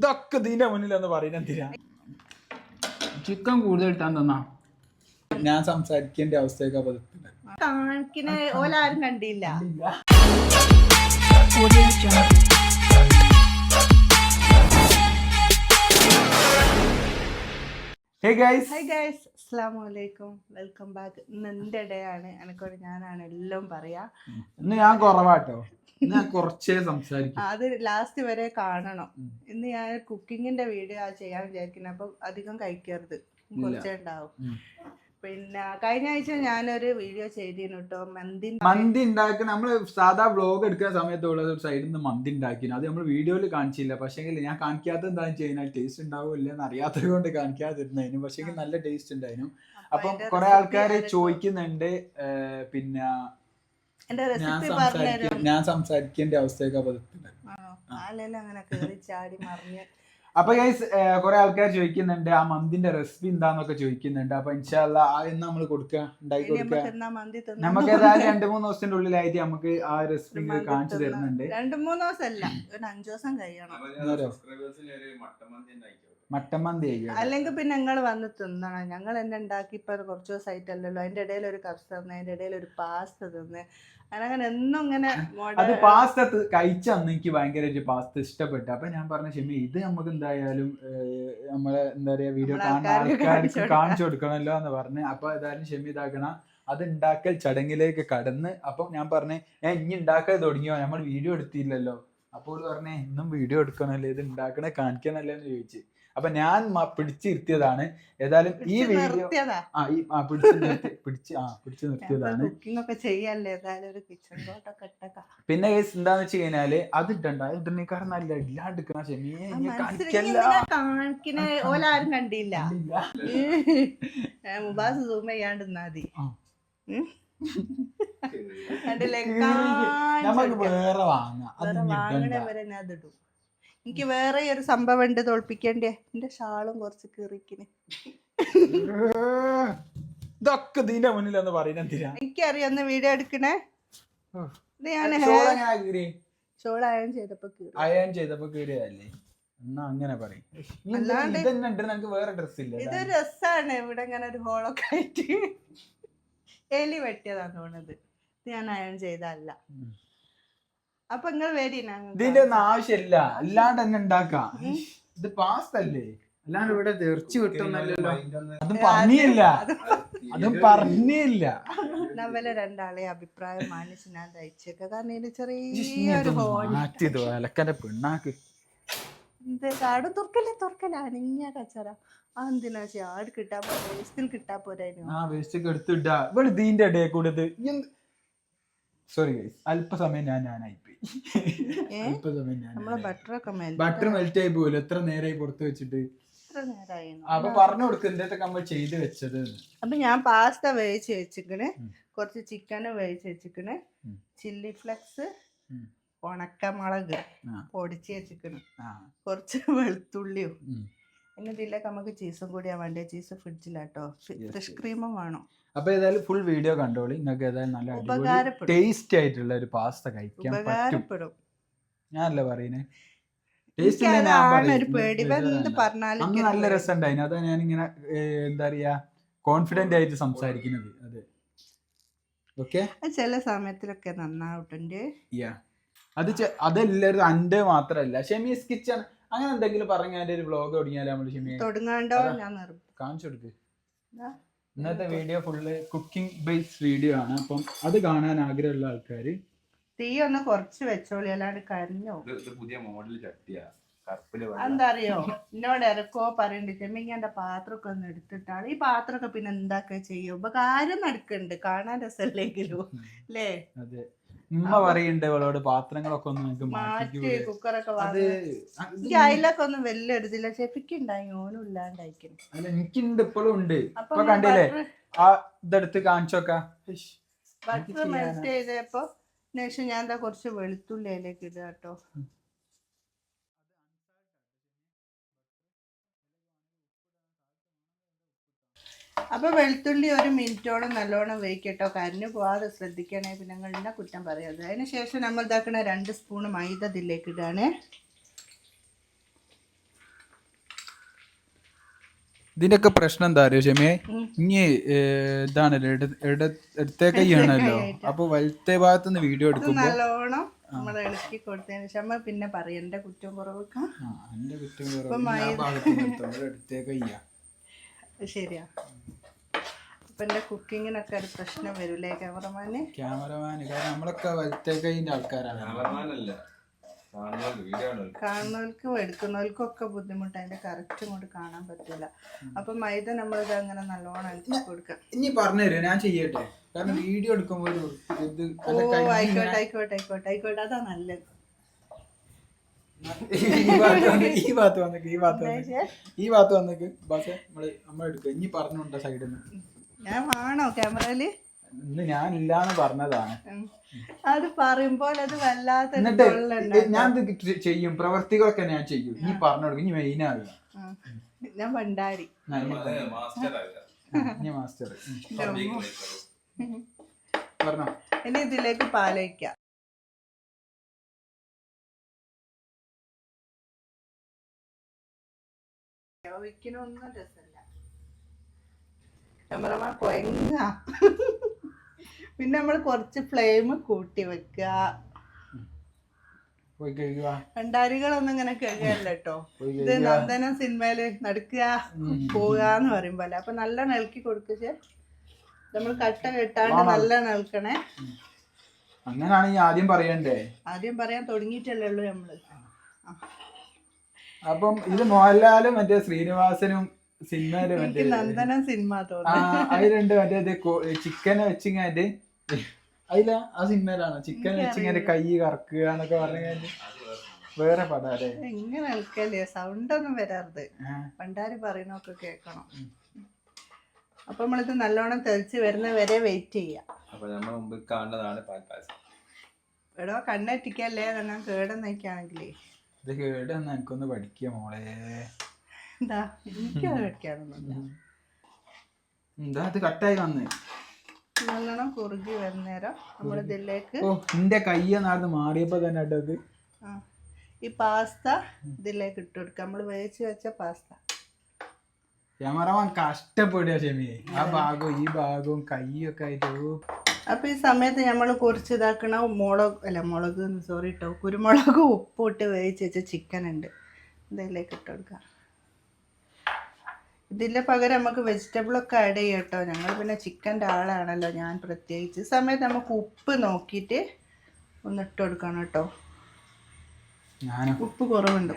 ഇതൊക്കെ ഇതിന്റെ മുന്നിൽ എന്ന് പറയുന്നത് എന്തിനാ? ചിക്കൻ കൂടുതൽ ഇട്ടാൻ തന്നാ? ഞാൻ സംസാരിക്കേണ്ട അവസ്ഥയൊക്കെ എത്തുന്നത്. കാണിക്കണ ഓലാരും കണ്ടില്ല. ഹേ ഗൈസ് ഹായ് ഗൈസ് അസ്സാം വലൈക്കും വെൽക്കം ബാക്ക് ഇന്ന് എന്റെ ഇടയാണ് ആണ് ഞാനാണ് എല്ലാം പറയാ. ഇന്ന് ഞാൻ കുറവാട്ടോ. ഞാൻ കുറച്ചേ സംസാരിക്കും. അത് ലാസ്റ്റ് വരെ കാണണം. ഇന്ന് ഞാൻ കുക്കിങ്ങിന്റെ വീഡിയോ ചെയ്യാൻ വിചാരിക്കുന്നത് അപ്പൊ അധികം കഴിക്കരുത്. കുറച്ചേ ഉണ്ടാവും. പിന്നെ കഴിഞ്ഞ ആഴ്ച ഞാനൊരു വീഡിയോ ചെയ്തിരുന്നു കേട്ടോ മന്തി മന്തി ഉണ്ടാക്കുന്ന നമ്മൾ സാധാ വ്ലോഗ് എടുക്കുന്ന സമയത്തുള്ള ഒരു സൈഡിൽ നിന്ന് മന്തി ഉണ്ടാക്കിയിരുന്നു അത് നമ്മൾ വീഡിയോയിൽ കാണിച്ചില്ല. പക്ഷേ ഞാൻ കാണിക്കാത്ത എന്താണെന്ന് വെച്ച് കഴിഞ്ഞാൽ ടേസ്റ്റ് ഉണ്ടാവും ഇല്ലെന്ന് അറിയാത്തത് കൊണ്ട് കാണിക്കാതിരുന്നതിന് പക്ഷേ നല്ല ടേസ്റ്റ് ഉണ്ടായിരുന്നു. അപ്പം കുറെ ആൾക്കാര് ചോദിക്കുന്നുണ്ട് പിന്നെ എന്റെ റെസിപ്പി പറഞ്ഞുതരാം ഞാൻ സംസാരിക്കേണ്ട അവസ്ഥയൊക്കെ അപ്പൊ എത്തുന്നത്. ആളെല്ലാം അങ്ങനെ കേറി ചാടി മറിഞ്ഞ്? അപ്പൊ ഗൈസ് കുറെ ആൾക്കാർ ചോദിക്കുന്നുണ്ട് ആ മന്തിന്റെ റെസിപ്പി എന്താന്നൊക്കെ ചോദിക്കുന്നുണ്ട്. അപ്പൊ ഇൻഷാല്ല എന്ന് നമ്മൾ കൊടുക്കുക ഉണ്ടാക്കി കൊടുക്കുക നമുക്ക് ഏതായാലും രണ്ടു മൂന്ന് ദിവസത്തിന്റെ ഉള്ളിലായിട്ട് നമുക്ക് ആ റെസിപ്പി കാണിച്ചു തരുന്നുണ്ട്. രണ്ടു മൂന്ന് ദിവസമല്ല ഒരു അഞ്ചു ദിവസം കഴിയണം. എന്താ മട്ടൻ മന്തി ആയിരിക്കും അല്ലെങ്കിൽ പിന്നെ ഞങ്ങൾ വന്ന് തിന്നണം. ഞങ്ങൾ എന്നെ ഉണ്ടാക്കി ഇപ്പൊ കുറച്ച് കുറച്ച് ദിവസമായിട്ടല്ലല്ലോ അതിന്റെ ഇടയിൽ ഒരു കപ്സ് തന്നെ അതിന്റെ ഇടയിൽ ഒരു പാസ്ത തിന്ന്. അങ്ങനെ എന്നും ഇങ്ങനെ അത് പാസ്ത കഴിച്ച അന്ന് എനിക്ക് ഭയങ്കരമായിട്ട് പാസ്ത ഇഷ്ടപ്പെട്ടു. അപ്പൊ ഞാൻ പറഞ്ഞ ഷെമി ഇത് നമുക്ക് എന്തായാലും നമ്മളെ എന്താ പറയാ വീഡിയോ കാണുന്ന ആൾക്കാർക്ക് കാണിച്ചു കൊടുക്കണമല്ലോ എന്ന് പറഞ്ഞ് അപ്പൊ ഏതായാലും ഷെമി ഇതാക്കണം. അത് ഉണ്ടാക്കൽ ചടങ്ങിലേക്ക് കടന്ന് അപ്പൊ ഞാൻ പറഞ്ഞേ ഞാൻ ഇനി ഉണ്ടാക്കാൻ തുടങ്ങിയോ നമ്മൾ വീഡിയോ എടുത്തില്ലല്ലോ. അപ്പോൾ പറഞ്ഞേ ഇന്നും വീഡിയോ എടുക്കണല്ലേ? ഇത് ഉണ്ടാക്കണേ കാണിക്കണല്ലേ? എന്ന് ചോദിച്ചു. അപ്പൊ ഞാൻ മ- പിടിച്ചിരുത്തിയതാണ് ഏതായാലും ഈ വീഡിയോ ആ ഈ ആ പിടിച്ച് നിർത്തി പിടിച്ച് ആ പിടിച്ച് നിർത്തിയതാണ്. പിന്നെ കേസ് എന്താന്ന് വെച്ച് കഴിഞ്ഞാൽ അത് ഇട്ടണ്ട ഇടണേക്കാരൻ നല്ല ഇല്ലാണ്ടിരിക്കണ ചെമിയെ ഓലാരും കണ്ടില്ല. മുബാസ് സൂം ചെയ്യാണ്ട് മതി. നമുക്ക് വേറെ വാങ്ങാം. അത് എനിക്ക് വേറെ ഒരു സംഭവം ഉണ്ട് തോൽപ്പിക്കണ്ടേ എന്റെ ഷാളും കുറച്ച് കീറിക്കിന്. ഇതൊക്കെ ഇതിന്റെ മുന്നിൽ ഒന്ന് പറയുന്ന എന്തിനാ എനിക്കറിയാം ഒന്ന് വീഡിയോ എടുക്കണേ. ഇത് ഞാൻ ഷോൾ അയൺ ചെയ്തപ്പോ കീറി. അയൺ ചെയ്തപ്പോ കീറിയതല്ലേ? എന്നാ അങ്ങനെ പറയും. വേറെ ഡ്രസ് ഇല്ല ഇത് രസാണ് ഇവിടെ ഇങ്ങനെ ഒരു ഹോളൊക്കെ ആയിട്ട്. എലി വെട്ടിയതാണ് തോന്നുന്നത്. ഞാൻ അയൺ ചെയ്തല്ല. അപ്പൊ നിങ്ങൾ ഇതിന്റെ ഒന്നും ആവശ്യമില്ല. അല്ലാണ്ട് തന്നെ ഉണ്ടാക്കാം. ഇത് പാസ്ത അല്ലേ അല്ലാണ്ട് ഇവിടെ തെറിച്ചു കിട്ടുന്നല്ലോ അതും പറഞ്ഞില്ല. അതും പറഞ്ഞില്ല. നമ്മളെ രണ്ടാളെ അഭിപ്രായം മാനിച്ച് ഞാൻ തയ്ച്ചേക്ക. കാരണം ചെറിയൊരു മാറ്റിയത് അലക്കന്റെ പെണ്ണാക്ക്. ഇത് കാടും? തുറക്കല്ലേ തുറക്കല്ലേ. അനങ്ങിയ കച്ചറ. ആ എന്തിനാ വെച്ചാ ആട് കിട്ടാ പോരാ? വേസ്റ്റിൽ കിട്ടാ പോരായിരുന്നു ആ വേസ്റ്റ് ഒക്കെ എടുത്തിട്ടാ ഇവിടെ ഇതിന്റെ ഇടയിൽ കൂടെ സോറി ഗൈസ് അല്പസമയം ഞാൻ ഞാനായിപ്പോയി. ബട്ടർ മെൽറ്റ് ആയി. പോലും എത്ര നേരമായി പുറത്ത് വെച്ചിട്ട്? അപ്പൊ പറഞ്ഞു കൊടുക്കും എന്തൊക്കെ നമ്മൾ ചെയ്ത് വെച്ചത്. അപ്പൊ ഞാൻ പാസ്ത വേവിച്ച് വെച്ചിക്കണ്. കുറച്ച് ചിക്കൻ വേവിച്ച് വെച്ചിക്കണ് ചില്ലി ഫ്ലെക്സ് ഉണക്ക ഉണക്കമുളക് പൊടിച്ച് വെച്ചിക്കണ് കുറച്ച് വെളുത്തുള്ളിയും. ഇതിലേക്ക് നമുക്ക് ചീസും കൂടിയാ വേണ്ടേ ചീസ് ഫ്രിഡ്ജിലാട്ടോ ഫ്രഷ്. ക്രീമും വേണം. അപ്പൊ ഏതായാലും ഫുൾ വീഡിയോ കണ്ടോളി. നിങ്ങൾക്ക് ഏതായാലും നല്ല അടിപൊളി. ടേസ്റ്റി ആയിട്ടുള്ള ഒരു പാസ്ത കഴിക്കാൻ പറ്റും. ഞാനല്ലേ പറയുന്നേ? അന്ന് നല്ല രസം ഉണ്ടായിരുന്നു അതാ ഞാൻ ഇങ്ങനെ എന്താ പറയാ കോൺഫിഡന്റ് ആയിട്ട് സംസാരിക്കുന്നത്. അതെ. ഓക്കെ ചില സമയത്തിലൊക്കെ നന്നാവുട്ടുണ്ട് യാ അത് അതെല്ലാവരും അന്റെ മാത്രല്ല ഷെമീസ് കിച്ചൺ അങ്ങനെ എന്തെങ്കിലും പറഞ്ഞാൽ ഒരു വ്ലോഗ് തുടങ്ങിയാലേ നമ്മൾ ഷെമി? തുടങ്ങാണ്ടോ? ഞാൻ നിർത്തും കാണിച്ചു കൊടുക്ക്. ഇന്നത്തെ video full cooking base video ആണ്. അപ്പം അത് കാണാൻ ആഗ്രഹമുള്ള ആൾക്കാർ തീ ഒന്ന് കുറച്ച് വെച്ചോളി അല്ലാണ്ട് കരിഞ്ഞോ? പുതിയ മോഡൽ ചട്ടിയാ. കറുപ്പിൽ വെള്ള. എന്താ അറിയോ എന്നോട് ഇറക്കോ പറയണ്ട് ചെമ്മിങ്ങ എന്റെ പാത്രമൊക്കെ ഒന്ന് എടുത്തിട്ടാണ് ഈ പാത്രമൊക്കെ പിന്നെ എന്താക്കെ ചെയ്യും? ഉപകാരം നടക്കുന്നുണ്ട് കാണാൻ രസമല്ലെങ്കിലും. അല്ലേ? ഉമ്മ പറയണ്ട ഇവളോട് പാത്രങ്ങളൊക്കെ ഒന്ന് നമുക്ക് മാറ്റി കുക്കറൊക്കെ അത് എനിക്ക് അതിലൊക്കെ ഒന്നും വലിയ എടുത്തില്ല ചെപ്പിക്കുണ്ടായി ഓനും ഇല്ലാണ്ടായിക്കുന്നു അല്ല എനിക്കുണ്ട് ഇപ്പോഴും ഉണ്ട്. ഇപ്പൊ കണ്ടില്ലേ? ആ ഇതെടുത്ത് കാണിച്ചോക്ക ബട്ടർ മെൽറ്റ് ചെയ്തപ്പോ ശേഷം ഞാൻ എന്താ കുറച്ച് വെളുത്തുള്ളി അതിലേക്ക് ഇടുക കേട്ടോ അപ്പൊ വെളുത്തുള്ളി ഒരു മിനിറ്റോളം നല്ലോണം വേവിക്കട്ടോ. കരിഞ്ഞു പോവാതെ ശ്രദ്ധിക്കണേ. പിന്നെ നിങ്ങളുടെ കുറ്റം പറയാതെ അതിന് ശേഷം നമ്മൾ ഇതാക്കണ രണ്ട് സ്പൂൺ മൈദ ഇതിലേക്ക് ഇടുകയാണ് ഇതിന്റെയൊക്കെ പ്രശ്നം എന്താ അറിയോ ഷെമിയെ. ഇനി ഇതാണല്ലോ ഇട ഇട ഇടത്തെ കൈയാണല്ലോ അപ്പൊ വലത്തെ ഭാഗത്ത് നിന്ന് വീഡിയോ എടുക്കുമ്പോൾ എടുക്കുമ്പോ നല്ലോണം നമ്മൾ ഇളക്കി കൊടുത്തതിന് ശേഷം പിന്നെ പറയും എന്റെ കുറ്റം കുറവൊക്കെ. എന്റെ കുറ്റം കുറവ്. ശരിയാ. അപ്പൊ എന്റെ കുക്കിങ്ങിനൊക്കെ ഒരു പ്രശ്നം വരൂലേ ക്യാമറമാന്? ക്യാമറമാന്. കാരണം നമ്മളൊക്കെ വലത്തെ കൈന്റെ ആൾക്കാരാണ്. കാണുന്നവർക്ക് എടുക്കുന്നവർക്കും ഒക്കെ ബുദ്ധിമുട്ട്. അതിന്റെ കറക്റ്റ് കൊണ്ട് കാണാൻ പറ്റില്ല അപ്പൊ മൈദ നമ്മളിത് അങ്ങനെ നല്ലോണം അടിച്ചു കൊടുക്കാം. ഇനി പറഞ്ഞു തരുമോ ഞാൻ ചെയ്യട്ടെ. കാരണം വീഡിയോ എടുക്കുമ്പോൾ ഓ ആയിക്കോട്ടെ ആയിക്കോട്ടെ ആയിക്കോട്ടെ ആയിക്കോട്ടെ. അതാ നല്ലത്. ഈ ഭാഗത്ത് വന്നേക്ക് ഈ ഭാഗത്ത് വന്നേക്ക് ഈ ഭാഗത്ത് വന്നേക്ക്. പക്ഷേ ഈ ഭാഗത്ത് വന്നേക്ക്. ബസ് നമ്മൾ നമ്മൾ എടുക്കുക ഇനി പറഞ്ഞുണ്ടോ സൈഡിൽ നിന്ന് ഞാൻ വേണോ ക്യാമറയിൽ? ഇന്ന് ഞാൻ ഇല്ലാന്ന് പറഞ്ഞതാണ്. അത് പറയുമ്പോൾ അത് വല്ലാത്ത ഞാൻ ഇത് ചെയ്യും. പ്രവർത്തികളൊക്കെ ഞാൻ ചെയ്യും. നീ പറഞ്ഞു കൊടുക്കും. ഇനി മെയിൻ ആവില്ല. ഞാൻ ഭണ്ടാരി മാസ്റ്റർ പറഞ്ഞോ. ഇനി ഇതിലേക്ക് പാലൊഴിക്കാം. ഒഴിക്കണൊന്നും രസമല്ല ക്യാമറമാൻ കൊയങ്ങ. പിന്നെ നമ്മൾ കുറച്ച് ഫ്ലെയിം കൂട്ടി വെക്കുക. ഭണ്ടാരികളൊന്നും ഇങ്ങനെ കേൾക്കാറില്ല കേട്ടോ ഇത് നന്ദനം സിനിമയിൽ നടക്കുക പോവുക എന്ന് പറയുമ്പോലെ അപ്പൊ നല്ല നിലക്കി കൊടുക്കുക നമ്മൾ കട്ട കെട്ടാണ്ട് നല്ല നിൽക്കണേ അങ്ങനാണെങ്കിൽ ആദ്യം പറയണ്ടേ. ആദ്യം പറയാൻ തുടങ്ങിയിട്ടല്ലേ ഉള്ളൂ നമ്മൾ. അപ്പം ഇത് മോഹൻലാലും മറ്റേ ശ്രീനിവാസനും എനിക്ക് നന്ദനം സിനിമ അതിലുണ്ട് മറ്റേ ചിക്കനെ വെച്ചിങ്ങാണ്ട് അതില ആ സിനിമയിലാണ്. ചിക്കൻ വെച്ചിങ്ങനെ കൈ കറക്കുക എന്നൊക്കെ പറഞ്ഞു വേറെ പടാ അല്ലേ? എങ്ങനെ നിൽക്കല്ലേ സൗണ്ട് ഒന്നും വരാറുത് പണ്ടാര് പറയുന്നൊക്കെ കേൾക്കണം. അപ്പൊ നമ്മളിത് നല്ലോണം തെളിച്ച് വരുന്ന വരെ വെയിറ്റ് ചെയ്യാം. അപ്പൊ നമ്മൾ മുമ്പ് കാണുന്നതാണ് പാൽപ്പായസം എടോ കണ്ണെറ്റിക്കല്ലേ ഞാൻ കേടെന്നൊക്കെയാണെങ്കിലേ ഇത് കേടെന്ന് എനിക്കൊന്ന് പഠിക്കുക മോളെ. എന്താ? എനിക്ക് കഴിക്കാനൊന്നുമില്ല. എന്താ? അത് കട്ടായി വന്ന്. നല്ലോണം കുറുകി വരുന്നേരം നമ്മളിതിലേക്ക് ഓ നിന്റെ കയ്യ നാട് മാറിയപ്പോ തന്നെ കേട്ടോ ആ, ഈ പാസ്ത ഇതിലേക്ക് ഇട്ട് കൊടുക്കുക നമ്മൾ വേവിച്ച് വെച്ച പാസ്ത. ക്യാമറമാൻ കഷ്ടപ്പെടുക ഷെമി. ആ ഭാഗവും ഈ ഭാഗവും കൈയൊക്കെ ആയിട്ട്. അപ്പൊ ഈ സമയത്ത് നമ്മൾ കുറച്ച് ഇതാക്കണ മുളക് അല്ല മുളക് സോറി കേട്ടോ കുരുമുളക് ഉപ്പിട്ട് വേവിച്ച് വെച്ച ചിക്കൻ ഉണ്ട്. ഇതിലേക്ക് ഇട്ട് കൊടുക്കാം. ഇതിന്റെ പകരം നമുക്ക് വെജിറ്റബിളൊക്കെ ആഡ് ചെയ്യാം കേട്ടോ. ഞങ്ങൾ പിന്നെ ചിക്കന്റെ ആളാണല്ലോ. ഞാൻ പ്രത്യേകിച്ച് സമയത്ത് നമുക്ക് ഉപ്പ് നോക്കിയിട്ട് ഒന്ന് ഇട്ട് കൊടുക്കണം കേട്ടോ. ഉപ്പ് കുറവുണ്ട്.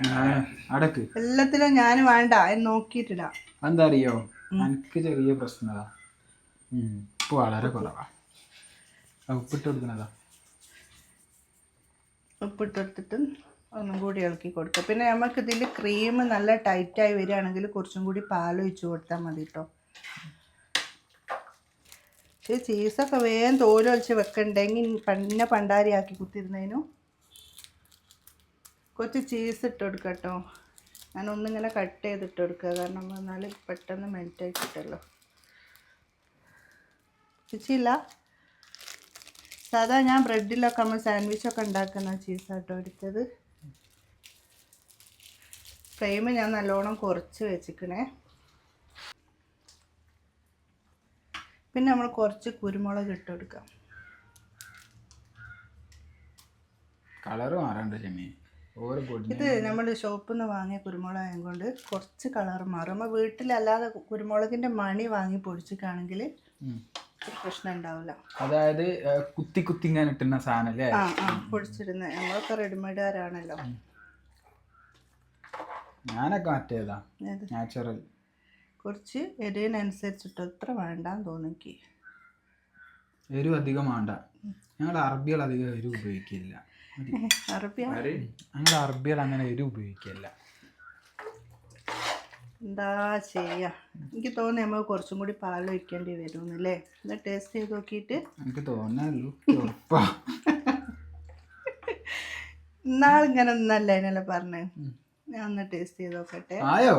എല്ലാത്തിലും ഞാൻ വേണ്ട. നോക്കിയിട്ടിടാം. എന്താ അറിയോ എനിക്ക് ചെറിയ പ്രശ്നതാ ഉപ്പ് വളരെ കുറവാ. ഉപ്പിട്ട് കൊടുക്കണതാ. ഉപ്പിട്ട് കൊടുത്തിട്ട് ഒന്നും കൂടി ഇളക്കി കൊടുക്കുക. പിന്നെ നമുക്ക് ഇതിൽ ക്രീം നല്ല ടൈറ്റായി വരികയാണെങ്കിൽ കുറച്ചും കൂടി പാൽ ഒഴിച്ച് കൊടുത്താൽ മതി കേട്ടോ പക്ഷേ ചീസൊക്കെ വേഗം തോലൊഴിച്ച് വെക്കണ്ടെങ്കിൽ പിന്നെ പണ്ടാരിയാക്കി കുത്തിരുന്നതിനും. കുറച്ച് ചീസ് ഇട്ട് കൊടുക്കുക കേട്ടോ ഞാൻ ഒന്നിങ്ങനെ കട്ട് ചെയ്തിട്ട് കൊടുക്കുക. കാരണം എന്നാൽ പെട്ടെന്ന് മെൽറ്റ് ആയി കിട്ടുമല്ലോ. ചേച്ചിയില്ല? സാധാ ഞാൻ ബ്രെഡിലൊക്കെ നമ്മൾ സാൻഡ്വിച്ചൊക്കെ ഉണ്ടാക്കുന്ന ചീസാട്ടോ എടുത്തത്. ഫ്ലെയിം ഞാൻ നല്ലോണം കുറച്ച് വെച്ചിക്കണേ. പിന്നെ നമ്മൾ കുറച്ച് കുരുമുളക് ഇട്ട് കൊടുക്കാം. കളറ് മാറണ്ട ഇത് നമ്മൾ ഷോപ്പിൽ നിന്ന് വാങ്ങിയ കുരുമുളക് കൊണ്ട് കുറച്ച് കളർ മാറും. നമ്മൾ വീട്ടിലല്ലാതെ കുരുമുളകിന്റെ മണി വാങ്ങി പൊടിച്ചിട്ടാണെങ്കിൽ പ്രശ്നം ഉണ്ടാവില്ല. അതായത് കുത്തി കുത്തി ഇങ്ങനെ ഇട്ടുന്ന സാധനം അല്ലേ? ആ പൊടിച്ചിടുന്ന. നമ്മളൊക്കെ റെഡിമെയ്ഡുകാരാണല്ലോ ഞാനൊക്കെ മറ്റേതാ ഏത്? നാച്ചുറൽ. കുറച്ച് എരിവിനനുസരിച്ചിട്ട് എത്ര വേണ്ടാന്ന് തോന്നിക്ക്. എരിവ് അധികം വേണ്ട. ഞങ്ങൾ അറബികൾ അധികം എരിവ് ഉപയോഗിക്കില്ല. അറബിയ? ഞങ്ങൾ അറബികൾ അങ്ങനെ എരിവ് ഉപയോഗിക്കില്ല. എന്താ ചെയ്യാ? എനിക്ക് തോന്നുന്നു നമ്മൾ കുറച്ചും കൂടി പാൽ ഒഴിക്കേണ്ടി വരും അല്ലേ എന്നാ ടേസ്റ്റ് ചെയ്ത് നോക്കിയിട്ട്. എനിക്ക് തോന്നുന്നു എന്നാൽ ഇങ്ങനെ ഒന്നല്ല എന്നല്ല പറഞ്ഞേ? ഞാൻ ഒന്ന് ടേസ്റ്റ് ചെയ്ത് നോക്കട്ടെ ആയോ?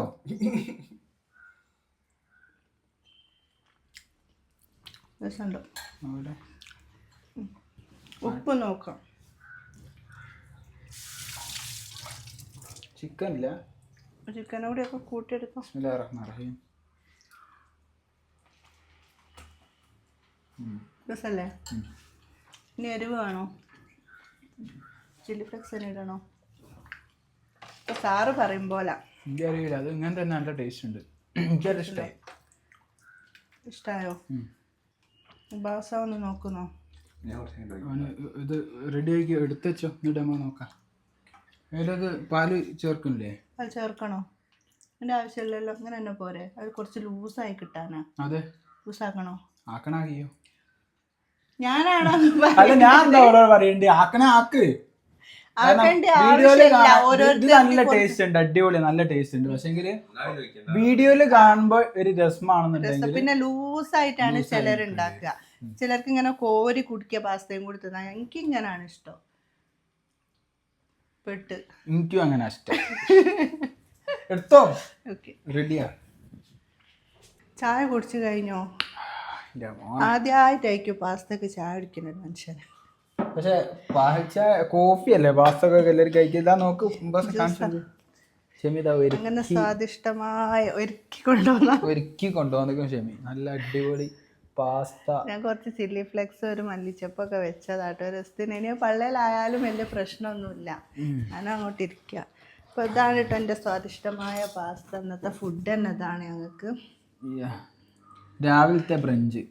രസമുണ്ടോ? ഉപ്പ് നോക്കാം. ചിക്കൻ ഇല്ല ചിക്കനും കൂടി ഒക്കെ കൂട്ടിയെടുക്കാം. രസല്ലേ? ഇനി എരിവ് വേണോ? ചില്ലി ഫ്ലെക്സ് തന്നെ ഇടണോ? ഇപ്പൊ സാറ് പറയും പോലെ. എനിക്കറിയില്ല. അത് ഇങ്ങനെ തന്നെ നല്ല ടേസ്റ്റ് ഉണ്ട്. എനിക്കത് ഇഷ്ടമായി ഇഷ്ടായോ? ബാസ ഒന്ന് നോക്കുന്നോ. അവന് ഇത് റെഡി ആക്കി എടുത്തോ വെച്ചോ. എന്നിട്ട് നമ്മൾ നോക്കാം. അതിലത് പാൽ ചേർക്കണില്ലേ അത് ചേർക്കണോ? എന്റെ ആവശ്യമില്ലല്ലോ. അങ്ങനെ തന്നെ പോരെ. അത് കുറച്ച് ലൂസായി കിട്ടാനാ. അതെ. ലൂസാക്കണോ? ആക്കണാക്കിയോ ഞാനാണോ അല്ല ഞാൻ എന്താ പറയണ്ടേ? ആക്കണേ ആക്ക്. നല്ല ടേസ്റ്റ് ഉണ്ട് അടിപൊളി നല്ല ടേസ്റ്റ് ഉണ്ട്. പക്ഷെങ്കിൽ വയ്ക്കണ്ട. വീഡിയോയിൽ കാണുമ്പോ ഒരു രസമാണെന്നുണ്ടെങ്കിൽ പിന്നെ ലൂസായിട്ടാണ് ചിലർ ഉണ്ടാക്കുക ചിലർക്ക് ഇങ്ങനെ കോരി കുടിക്കുക പാസ്തയും കൂടി തിന്നാൻ എനിക്ക് ഇങ്ങനെയാണ് ഇഷ്ടം. പെട്ട്. എനിക്കും അങ്ങനെ ഇഷ്ടം. എടുത്തോ? ഓക്കെ. റെഡിയാ ചായ കുടിച്ചു കഴിഞ്ഞോ. ആദ്യമായിട്ടായിരിക്കും പാസ്തക്ക് ചായ കുടിക്കുന്ന ഒരു മനുഷ്യന്. പക്ഷെ പാഹിച്ച കോഫി അല്ലേ പാസ്തൊക്കെ എല്ലാവരും കഴിക്കാൻ നോക്ക് ഷെമിത ഒരു അങ്ങനെ സ്വാദിഷ്ടമായ ഒരുക്കി കൊണ്ടുവന്ന ഒരുക്കി കൊണ്ടുവന്നിരിക്കും ഷെമി. നല്ല അടിപൊളി പാസ്ത. ഞാൻ കുറച്ച് ചില്ലി ഫ്ലെക്സ് ഒരു മല്ലിച്ചപ്പൊക്കെ വെച്ചതാട്ടോ. രസത്തിന് ഇനി പള്ളയിലായാലും വലിയ പ്രശ്നമൊന്നുമില്ല. ഞാൻ അങ്ങോട്ട് ഇരിക്കുക അപ്പോൾ ഇതാണ് കേട്ടോ എന്റെ സ്വാദിഷ്ടമായ പാസ്ത. ഇന്നത്തെ ഫുഡ് തന്നെ ഇതാണ് ഞങ്ങൾക്ക്. രാവിലത്തെ ബ്രഞ്ച്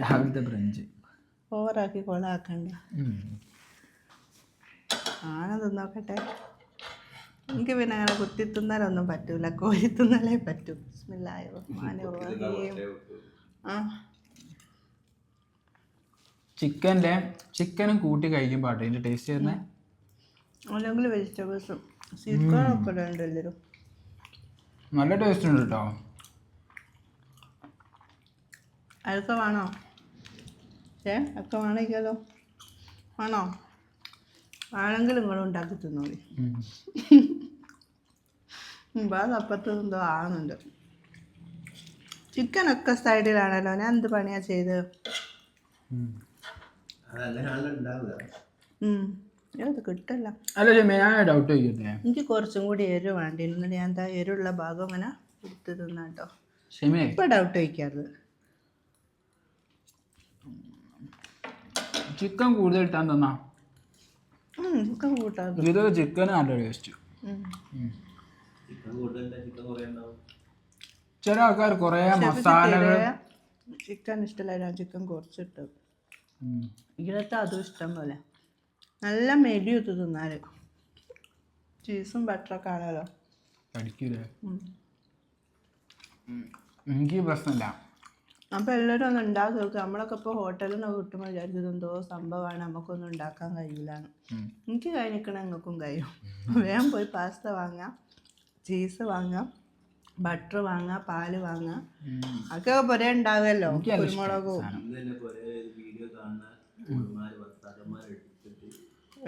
രാവിലത്തെ ബ്രഞ്ച് ഓവറാക്കി കൊളാക്കണ്ട. ആന തിന്നോക്കട്ടെ എനിക്ക് പിന്നെ അങ്ങനെ കുത്തി തിന്നാലൊന്നും പറ്റൂല കോരി തിന്നാലേ പറ്റൂ. ആ. ചിക്കന്റെ ചിക്കനും കൂട്ടി കഴിക്കുമ്പോൾ ഇതിന്റെ ടേസ്റ്റ് വരുന്നത് അല്ലെങ്കിൽ വെജിറ്റബിൾസും സീക്കണൊക്കെ ഉണ്ട് എല്ലാവരും നല്ല ടേസ്റ്റ് ഉണ്ട് കേട്ടോ അടുത്ത വേണോ ഏ ഒക്കെ വേണമെങ്കിലോ വേണോ? വേണമെങ്കിലും നിങ്ങളും ഉണ്ടാക്കി തിന്നോളി. അത് അപ്പുറത്ത് എന്തോ ആകുന്നുണ്ട് ചിക്കനൊക്കെ സൈഡിലാണല്ലോ ഞാൻ എന്ത് പണിയാ ചെയ്ത്. അത് കിട്ടില്ല. ഡൗട്ട് എനിക്ക് കുറച്ചും കൂടി എരിവ് വേണ്ടി ഞാൻ എന്താ എരിവുള്ള ഭാഗം ഇങ്ങനെ എടുത്ത് തിന്നാട്ടോ. ഇപ്പൊ ഡൗട്ട് ചോദിക്കാറ് ചിക്കൻ കൂടുതൽ ഇട്ടാൻ തന്നാ? ചിക്കൻ ഇത് ചിക്കന് നല്ല ടേസ്റ്റ് ചില ആൾക്കാർ കുറേ മസാലകൾ ചിക്കൻ ഇഷ്ടമല്ല ഞാൻ ചിക്കൻ കുറച്ചിട്ട്. ഇങ്ങനത്തെ അതും ഇഷ്ടം പോലെ. നല്ല മെലിയുത്ത് തിന്നാൽ. ചീസും ബട്ടറൊക്കെ ആണല്ലോ. കടിക്കൂലേ. എനിക്ക് പ്രശ്നമില്ല. അപ്പോൾ എല്ലാവരും ഒന്ന് ഉണ്ടാക്കി നോക്കുക നമ്മളൊക്കെ ഇപ്പോൾ ഹോട്ടലിൽ നിന്ന് കിട്ടുമ്പോൾ വിചാരിച്ചത് എന്തോ സംഭവമാണ് നമുക്കൊന്നും ഉണ്ടാക്കാൻ കഴിയില്ലാന്ന് എനിക്ക് കഴിഞ്ഞിക്കണ നിങ്ങൾക്കും കഴിയും. വേഗം പോയി പാസ്ത വാങ്ങാം ചീസ് വാങ്ങാം ബട്ടർ വാങ്ങാം പാൽ വാങ്ങാം. അതൊക്കെ പൊരേ ഉണ്ടാവുമല്ലോ. കുരുമുളകും.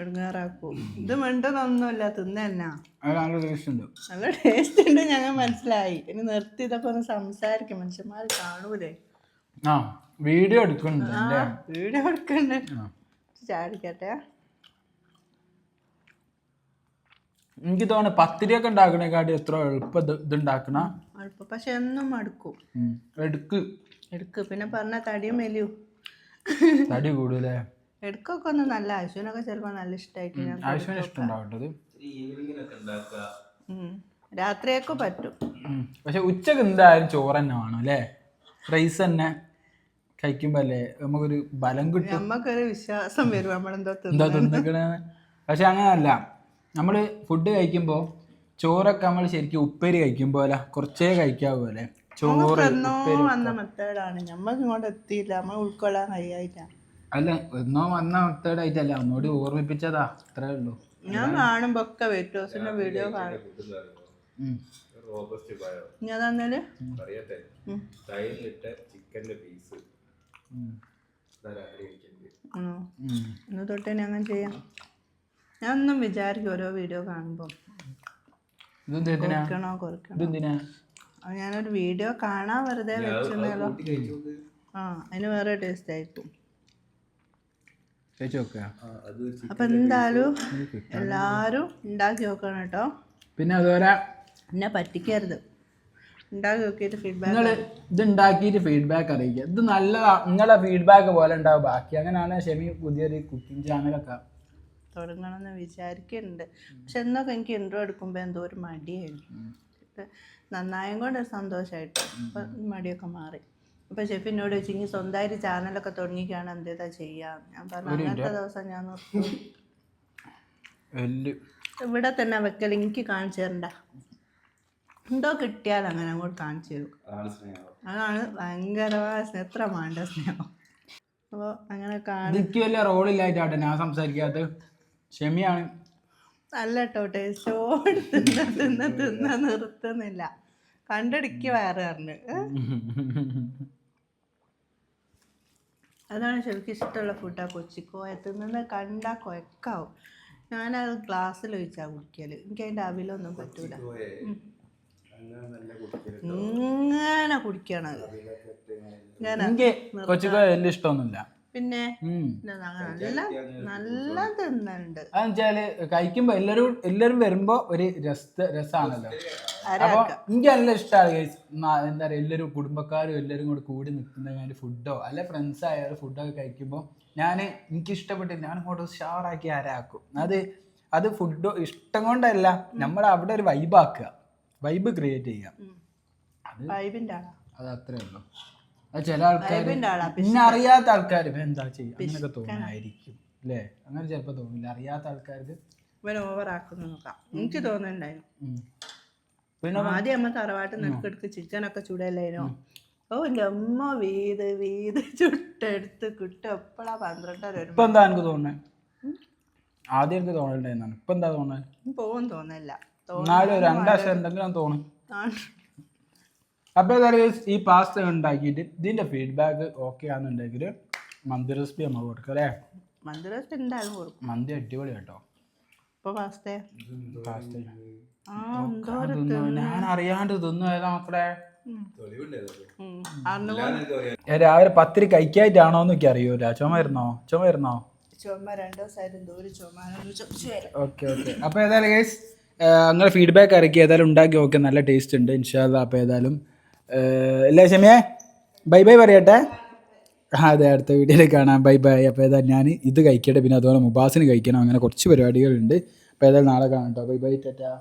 എടുങ്ങാറാക്കും. ഇത് മിണ്ടുന്നൊന്നുമില്ല തിന്നല്ല അത് നല്ല ടേസ്റ്റ് ഉണ്ട്. നല്ല ടേസ്റ്റ് ഉണ്ട് ഞങ്ങൾ മനസ്സിലായി. ഇനി നിർത്തി ഇതൊക്കെ ഒന്ന് സംസാരിക്കും. മനുഷ്യന്മാർ കാണൂലേ. ആ വീഡിയോ എടുക്കുന്നുണ്ട് ആ വീഡിയോ. ചാടിക്കട്ടെ. എനിക്ക് തോന്നുന്നു പത്തിരിയൊക്കെ ഉണ്ടാക്കണേക്കാട്ടി എത്ര എളുപ്പം ഇത് ഉണ്ടാക്കണ അല്പം പക്ഷെ എന്നും മടുക്കും. എടുക്ക്. എടുക്ക്. പിന്നെ പറഞ്ഞ തടിയും മെലിയും. തടി കൂടുതലേ എടുക്കൊക്കെ ഒന്ന് നല്ല അശ്വിനൊക്കെ ചിലപ്പോൾ നല്ല ഇഷ്ടമായിട്ട് ഞാൻ ഉം. രാത്രിയൊക്കെ പറ്റും. പക്ഷെ ഉച്ചയ്ക്ക് എന്തായാലും ചോറ് തന്നെ വേണം അല്ലേ? റൈസ് തന്നെ കഴിക്കുമ്പോ അല്ലേ നമുക്കൊരു ബലം കിട്ടും. നമ്മക്കൊരു വിശ്വാസം വരും നമ്മളെന്തോ എന്താ തിന്നു തിന്നക്കണേ പക്ഷെ അങ്ങനല്ല. നമ്മൾ ഫുഡ് കഴിക്കുമ്പോൾ ചോറൊക്കെ നമ്മൾ ശരിക്കും ഉപ്പേരി കഴിക്കുമ്പോൾ അല്ല കുറച്ചേ കഴിക്കാവൂ അല്ലേ ചോറ് വന്ന മെത്തേഡാണ്. നമ്മൾക്ക് ഇങ്ങോട്ട് എത്തിയില്ല. നമ്മൾ ഉൾക്കൊള്ളാൻ കഴിയായിട്ടാ അല്ല എന്നോ വന്ന മെത്തേഡ് ആയിട്ടല്ല ഒന്നുകൂടി ഓർമ്മിപ്പിച്ചതാ. അത്രേ ഉള്ളൂ. ഞാൻ കാണുമ്പോ ഒക്കെ വെറ്റോസിന്റെ വീഡിയോ കാണും. ഞാൻ ഉം. തൈരിലിട്ട ചിക്കന്റെ പീസ് ഇന്ന് തൊട്ട് തന്നെ അങ്ങനെ ചെയ്യാം. ഞാൻ ഒന്നും വിചാരിക്കും ഓരോ വീഡിയോ കാണുമ്പോൾ ഇതെന്തിനാ? അത് ഞാനൊരു വീഡിയോ കാണാൻ വെറുതെ വെച്ചോ ആ അതിന് വേറെ ടേസ്റ്റ് ആയിരിക്കും. അപ്പൊ എന്തായാലും എല്ലാരും ഉണ്ടാക്കി നോക്കണം കേട്ടോ. പിന്നെ അതുപോലെ എന്നെ പറ്റിക്കരുത്. നിങ്ങൾ ഇത് ഉണ്ടാക്കിയിട്ട് ഫീഡ്ബാക്ക് അറിയിക്കുക. ഇത് നല്ലതാ നിങ്ങളുടെ ഫീഡ്ബാക്ക് പോലെ ഉണ്ടാവും. ബാക്കി അങ്ങനെയാണ് ഷെമി പുതിയൊരു കുക്കിംഗ് ചാനലൊക്കെ തുടങ്ങണമെന്ന് വിചാരിക്കുന്നുണ്ട്. പക്ഷെ എന്നൊക്കെ എനിക്ക് ഇൻട്രോ എടുക്കുമ്പോൾ എന്തോ ഒരു മടിയായിരുന്നു നന്നായും കൊണ്ട് സന്തോഷമായിട്ട് അപ്പം മടിയൊക്കെ മാറി. അപ്പം ഷെഫിനോട് വെച്ച് ഇനി സ്വന്തമായിട്ട് ചാനലൊക്കെ തുടങ്ങിക്കാണ് എന്തേതാ ചെയ്യാ? ഞാൻ പറഞ്ഞു അങ്ങനത്തെ ദിവസം ഞാൻ ഇവിടെ തന്നെ വെക്കൽ എനിക്ക് കാണിച്ചു തരണ്ട. എന്തോ കിട്ടിയാൽ അങ്ങനെ അങ്ങോട്ട് കാണിച്ചു തരും. അതാണ് ഭയങ്കരമായ സ്നേഹം. എത്ര മാണ്ട സ്നേഹം. അപ്പോൾ അങ്ങനെ കാണി. എനിക്ക് വലിയ റോളില്ലായിട്ടാട്ടെ ഞാൻ സംസാരിക്കാത്ത. ക്ഷമയാണ്. അല്ല കേട്ടോ ടേസ്റ്റോട് തിന്ന തിന്ന തിന്ന നിർത്തുന്നില്ല. കണ്ടടിക്ക് വയറ് പറഞ്ഞു അതാണ് ശരിക്കും ഇഷ്ടമുള്ള ഫുഡാ കൊച്ചിക്കോയ തിന്നുന്ന കണ്ടാ കൊയക്കാവും. ഞാനത് ഗ്ലാസ്സിൽ ഒഴിച്ചാ കുടിക്കൽ. എനിക്ക് അതിന്റെ അവിലൊന്നും പറ്റൂല പോയേ അങ്ങനെ നല്ല കുട്ടികൾ ഇങ്ങനെ കുടിക്കണത് എനിക്ക് കൊച്ചിക്കോ വലിയ ഇഷ്ടമൊന്നുമില്ല. പിന്നെ നല്ല നല്ല തിന്നുന്നുണ്ട്. അതെന്നുവെച്ചാൽ കഴിക്കുമ്പോ എല്ലാരും എല്ലാരും വരുമ്പോ ഒരു രസ രസാണല്ലോ. അപ്പൊ എനിക്ക് നല്ല ഇഷ്ടമാണ് എന്താ പറയാ എല്ലാരും കുടുംബക്കാരും എല്ലാരും കൂടെ കൂടി നിൽക്കുന്ന ഫുഡോ അല്ലെ ഫ്രണ്ട്സ് ആയാലും ഫുഡൊക്കെ കഴിക്കുമ്പോൾ ഞാൻ എനിക്ക് ഇഷ്ടപ്പെട്ട് ഞാൻ അങ്ങോട്ട് ഷവറാക്കി ആരാക്കും അത് അത് ഫുഡ് ഇഷ്ടം കൊണ്ടല്ല നമ്മൾ അവിടെ ഒരു വൈബ് ആക്കുക. വൈബ് ക്രിയേറ്റ് ചെയ്യാം. വൈബിന്റെ അത് അത്രേ ഉള്ളൂ. അത് ചില ആൾക്കാർ പിന്നെ അറിയാത്ത ആൾക്കാർ എന്താ ചെയ്യുക അങ്ങനെയൊക്കെ തോന്നായിരിക്കും അല്ലേ? അങ്ങനെ ചിലപ്പോൾ തോന്നില്ല. അറിയാത്ത ആൾക്കാർക്ക് ഇവൻ ഓവറാക്കുന്നു നോക്കാം. എനിക്ക് തോന്നുന്നുണ്ടായിരുന്നു. പിന്നെ ആദ്യം അമ്മ തറവാട്ട് നിനക്കെടുക്ക് ചിക്കനൊക്കെ ചൂടല്ലായിരുന്നു ഓ എന്റെ അമ്മ വീത് വീത് ചുട്ടെടുത്ത് കിട്ടും എപ്പോഴാ പന്ത്രണ്ടര ഇപ്പൊ എന്താ എനിക്ക് തോന്നുന്നത് ആദ്യം എനിക്ക് തോന്നലുണ്ടായിരുന്നാണ് ഇപ്പൊ എന്താ തോന്നുന്നത് പോകും തോന്നില്ല എന്നാലും രണ്ടാഴ്ച എന്തെങ്കിലും തോന്നും. അപ്പോൾ ഏതായാലും ഈ പാസ്ത ഉണ്ടാക്കിയിട്ട് ഇതിന്റെ ഫീഡ്ബാക്ക് ഓക്കെ ആണെന്നുണ്ടെങ്കിൽ മന്തി റെസിപ്പി നമ്മൾ കൊടുക്കാം അല്ലേ? റെസിപ്പി എന്തായാലും കൊടുക്കും. മന്തി അടിപൊളി കേട്ടോ. ഇപ്പൊ പാസ്ത പാസ്ത ആ ഞാൻ അറിയാണ്ട് തിന്നു ഏതാ മക്കളെ? ഞാൻ രാവിലെ പത്തിരി കഴിക്കായിട്ടാണോ എന്നൊക്കെ അറിയൂല. ചുമ വരുന്നോ? ചുമ രണ്ടു ദിവസമായിട്ട് എന്തോ ഒരു ചുമ. ഓക്കെ ഓക്കെ അപ്പൊ ഏതായാലും ഗൈസ് അങ്ങനെ ഫീഡ്ബാക്ക് ഇറക്കി. ഏതായാലും ഉണ്ടാക്കി. നോക്കി നല്ല ടേസ്റ്റ് ഉണ്ട്. ഇൻഷാല്ല അപ്പോൾ ഏതായാലും അല്ലേ ഷമിയെ? ബൈ ബൈ പറയട്ടെ. അതെ അടുത്ത വീഡിയോയിൽ കാണാം. Bye bye. അപ്പോൾ ഏതായാലും ഞാൻ ഇത് കഴിക്കട്ടെ. പിന്നെ അതുപോലെ മുബാസിന് കഴിക്കണം. അങ്ങനെ കുറച്ച് പരിപാടികളുണ്ട്. അപ്പോൾ ഏതായാലും നാളെ കാണാം കേട്ടോ. Bye bye tata.